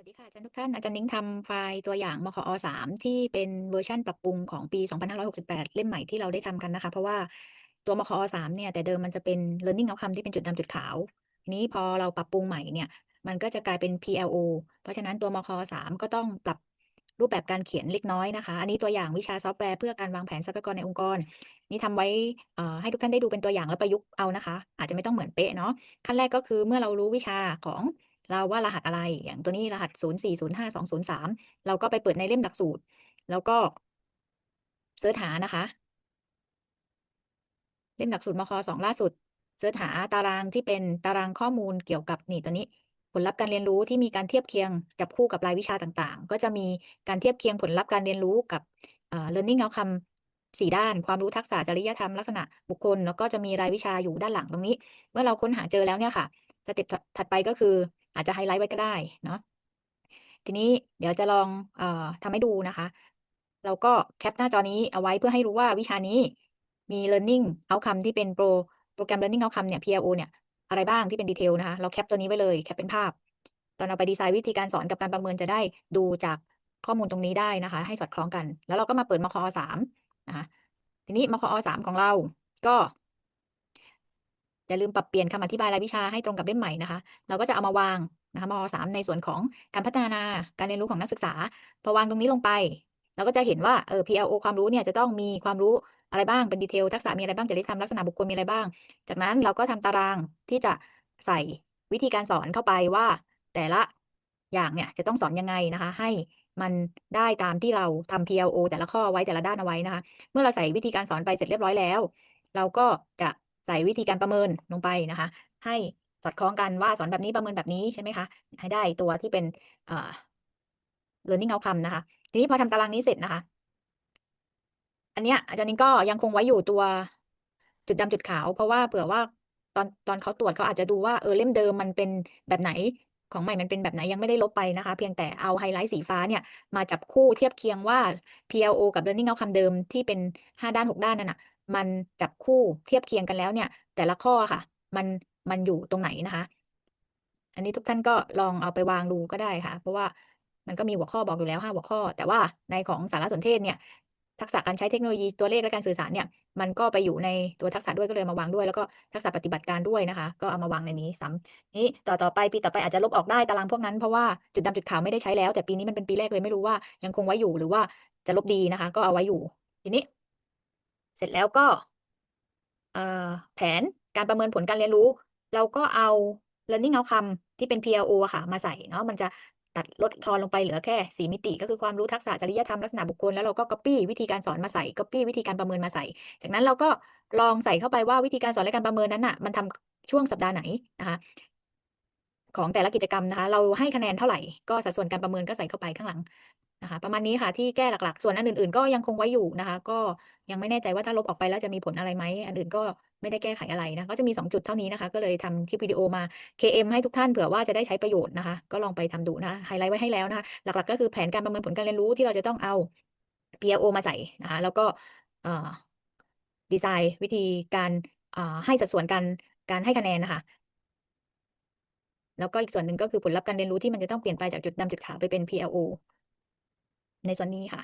สวัสดีค่ะอาจารย์ทุกท่านอาจารย์นิ้งทำไฟล์ตัวอย่างมคอ3ที่เป็นเวอร์ชันปรับปรุงของปี 2568 เล่มใหม่ที่เราได้ทำกันนะคะ เพราะว่าตัวมคอ3เนี่ยแต่เดิมมันจะเป็น learning outcome ที่เป็นจุดดำจุดขาวทีนี้พอเราปรับปรุงใหม่เนี่ย มันก็จะกลายเป็น PLO เพราะฉะนั้นตัวมคอ3ก็ต้องปรับรูปแบบการเขียนเล็กน้อยนะคะ อันนี้ตัวอย่างวิชาซอฟต์แวร์เพื่อการวางแผนทรัพยากรในองค์กร นี่ทำไว้เอ่อให้ทุกท่านได้ดูเป็นตัวอย่างแล้วประยุกต์เอานะคะ อาจจะไม่ต้องเหมือนเป๊ะเนาะขั้นแรกก็คือเมื่อเรารู้วิชาของ เราว่ารหัสอะไร อย่างตัวนี้รหัส 0 4 0 5 2 0 3 เราก็ไปเปิดในเล่มหลักสูตร แล้วก็เสิร์ชหานะคะ เล่มหลักสูตรมคสองล่าสุด เสิร์ชหาตารางที่เป็นตารางข้อมูลเกี่ยวกับนี่ตัวนี้ ผลลัพธ์การเรียนรู้ที่มีการเทียบเคียงจับคู่กับรายวิชาต่างๆ ก็จะมีการเทียบเคียงผลลัพธ์การเรียนรู้กับเอ่อ learning outcome สี่ด้านความรู้ทักษะจริยธรรมลักษณะบุคคล แล้วก็จะมีรายวิชาอยู่ด้านหลังตรงนี้ เมื่อเราค้นหาเจอแล้วเนี่ยค่ะ สเต็ปถัดไปก็คือ อาจจะไฮไลท์ไว้ก็ได้เนาะทีนี้เดี๋ยวจะลองอทำให้ดูนะคะ เราก็แคปหน้าจอนี้เอาไว้เพื่อให้รู้ว่าวิชานี้มี learning outcome ที่เป็นโปรโปรแกรม learning outcome เนี่ย PLO เนี่ย อะไรบ้างที่เป็นดีเทลนะคะ เราแคปตัวนี้ไว้เลยแคปเป็นภาพ ตอนเราไปดีไซน์วิธีการสอนกับการประเมินจะได้ดูจากข้อมูลตรงนี้ได้นะคะ ให้สอดคล้องกัน แล้วเราก็มาเปิดมคอสามนะคะทีนี้มคอสามของเราก็ อย่าลืมปรับเปลี่ยนคำอธิบายรายวิชาให้ตรงกับเล่มใหม่นะคะ เราก็จะเอามาวางนะคะมสามในส่วนของการพัฒนาการเรียนรู้ของนักศึกษา พอวางตรงนี้ลงไป เราก็จะเห็นว่าเออ PLO ความรู้เนี่ยจะต้องมีความรู้อะไรบ้างเป็นดีเทลทักษะมีอะไรบ้างจริยธรรมลักษณะบุคคลมีอะไรบ้าง จากนั้นเราก็ทำตารางที่จะใส่วิธีการสอนเข้าไปว่า แต่ละอย่างเนี่ยจะต้องสอนยังไงนะคะ ให้มันได้ตามที่เราทำ PLO แต่ละข้อไว้แต่ละด้านเอาไว้นะคะ เมื่อเราใส่วิธีการสอนไปเสร็จเรียบร้อยแล้ว เราก็จะ ใส่วิธีการประเมินลงไปนะคะ ให้สอดคล้องกันว่าสอนแบบนี้ประเมินแบบนี้ใช่ไหมคะ ให้ได้ตัวที่เป็นเอ่อ learning outcome นะคะ ทีนี้พอทำตารางนี้เสร็จนะคะ อันเนี้ยอาจารย์นิ้งก็ยังคงไว้อยู่ตัวจุดดำจุดขาว เพราะว่าเผื่อว่าตอนตอนเขาตรวจเขาอาจจะดูว่าเออเล่มเดิมมันเป็นแบบไหนของใหม่มันเป็นแบบไหนยังไม่ได้ลบไปนะคะ เพียงแต่เอาไฮไลท์สีฟ้าเนี่ย มาจับคู่เทียบเคียงว่า PLO กับ learning outcome เดิมที่เป็นห้าด้านหกด้านนั่นน่ะ มันจับคู่เทียบเคียงกันแล้วเนี่ย แต่ละข้อค่ะ มันมันอยู่ตรงไหนนะคะ อันนี้ทุกท่านก็ลองเอาไปวางดูก็ได้ค่ะ เพราะว่ามันก็มีหัวข้อบอกอยู่แล้วห้าหัวข้อ แต่ว่าในของสารสนเทศเนี่ย ทักษะการใช้เทคโนโลยีตัวเลขและการสื่อสารเนี่ย มันก็ไปอยู่ในตัวทักษะด้วยก็เลยมาวางด้วย แล้วก็ทักษะปฏิบัติการด้วยนะคะ ก็เอามาวางในนี้ซ้ำนี้ต่อต่อไปปีต่อไปอาจจะลบออกได้ตารางพวกนั้นเพราะว่าจุดดำจุดขาวไม่ได้ใช้แล้ว แต่ปีนี้มันเป็นปีแรกเลยไม่รู้ว่ายังคงไว้อยู่หรือว่าจะลบดีนะคะ ก็เอาไว้อยู่ทีนี้ เสร็จแล้วก็เอ่อแผนการประเมินผลการเรียนรู้ เราก็เอา learning outcome ที่เป็น PLO ค่ะ มาใส่เนาะมันจะตัดลดทอนลงไปเหลือแค่สี่มิติ ก็คือความรู้ทักษะจริยธรรมลักษณะบุคคลแล้วเราก็ copy วิธีการสอนมาใส่ copy วิธีการประเมินมาใส่ จากนั้นเราก็ลองใส่เข้าไปว่าวิธีการสอนและการประเมินนั้นน่ะมันทำช่วงสัปดาห์ไหนนะคะของแต่ละกิจกรรมนะคะ เราให้คะแนนเท่าไหร่ก็สัดส่วนการประเมินก็ใส่เข้าไปข้างหลัง นะคะประมาณนี้ค่ะที่แก้หลักๆ ส่วนอันอื่นๆ ก็ยังคงไว้อยู่นะคะ ก็ยังไม่แน่ใจว่าถ้าลบออกไปแล้วจะมีผลอะไรไหมอันอื่นก็ไม่ได้แก้ไขอะไรนะก็จะมีสองจุดเท่านี้นะคะ ก็เลยทำคลิปวิดีโอมา KM ให้ทุกท่านเผื่อว่าจะได้ใช้ประโยชน์นะคะ ก็ลองไปทำดูนะไฮไลท์ไว้ให้แล้วนะคะหลักๆ ก็คือแผนการประเมินผลการเรียนรู้ที่เราจะต้องเอา PLO มาใส่นะคะแล้วก็เอ่อดีไซน์วิธีการอ่าให้สัดส่วนการการให้คะแนนนะคะแล้วก็อีกส่วนหนึ่งก็คือผลลัพธ์การเรียนรู้ที่มันจะต้องเปลี่ยนไปจากจุดดำจุดขาวไปเป็น PLO ในส่วนนี้ค่ะ